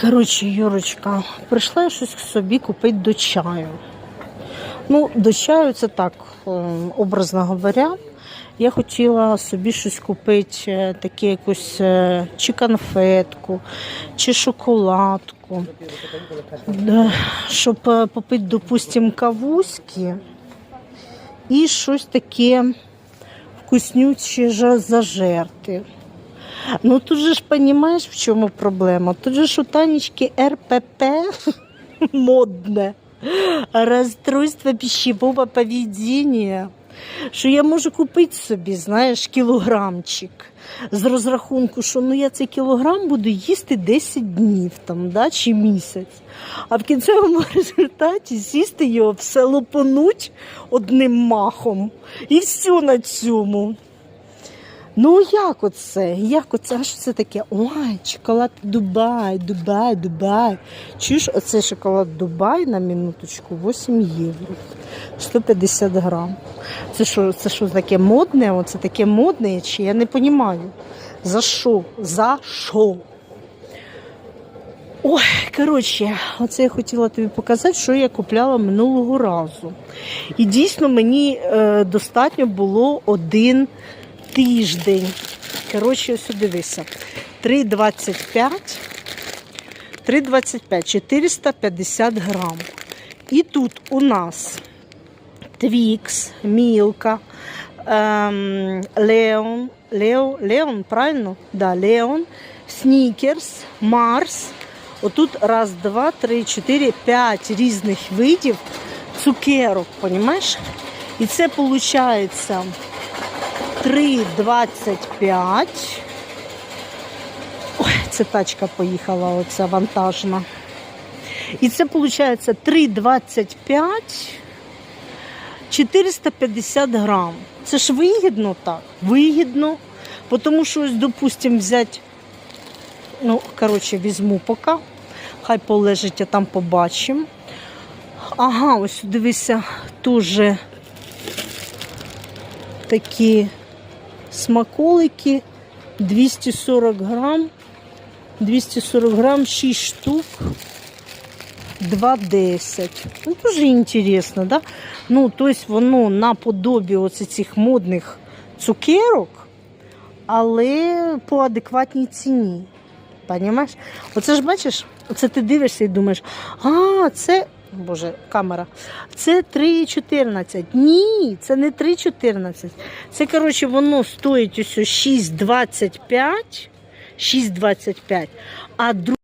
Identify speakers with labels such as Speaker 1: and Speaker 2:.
Speaker 1: Коротше, Юрочка, прийшла я щось собі купити до чаю. Ну, до чаю це так, е, образно говоря. Я хотіла собі щось купити, е, таке якусь е, чи конфетку, чи шоколадку. Щоб попити, допустимо, кавуськи і щось таке вкуснюче зажерти. Ну тут же ж розумієш, в чому проблема? Тут же ж у Танечки РПП модне. Расстройство пищевого поведения. Що я можу купити собі, знаєш, кілограмчик з розрахунку, що ну я цей кілограм буду їсти 10 днів там, да, чи місяць. А в кінцевому результаті сісти його все лопануть одним махом. І все на цьому. Ну, як оце? Як оце? А що це таке? Ой, шоколад Дубай, Дубай, Дубай. Чуєш, оцей шоколад Дубай на минуточку 8 євро. 150 грам. Це що, це що таке модне? Оце таке модне, чи я не розумію. За що? За що? Ой, коротше, оце я хотіла тобі показати, що я купляла минулого разу. І дійсно мені е, достатньо було один тиждень. Коротше, ось дивися. 3,25. 3,25, 450 грам. І тут у нас Твікс, Мілка, ем, Леон, Лео, Леон, правильно? Да, Леон, Снікерс, Марс. Отут раз, два, три, чотири, п'ять різних видів цукерок, понімаєш? І це виходить 3,25. Ой, це тачка поїхала, оця вантажна. І це виходить 3,25, 450 грам. Це ж вигідно так? Вигідно. Тому що, ось, допустимо, взяти, ну, коротше, візьму поки. Хай полежить, а там побачимо. Ага, ось дивися, теж такі смаколики 240 грам. 240 грам, 6 штук. 2,10. Ну, дуже інтересно, да? Ну, тобто воно наподобі оце цих модних цукерок, але по адекватній ціні. Понімаєш? Оце ж бачиш, оце ти дивишся і думаєш, а, це. Боже, камера. Це 3,14. Ні, це не 3,14. Це, коротше, воно стоїть ось 6,25. 6,25. А друг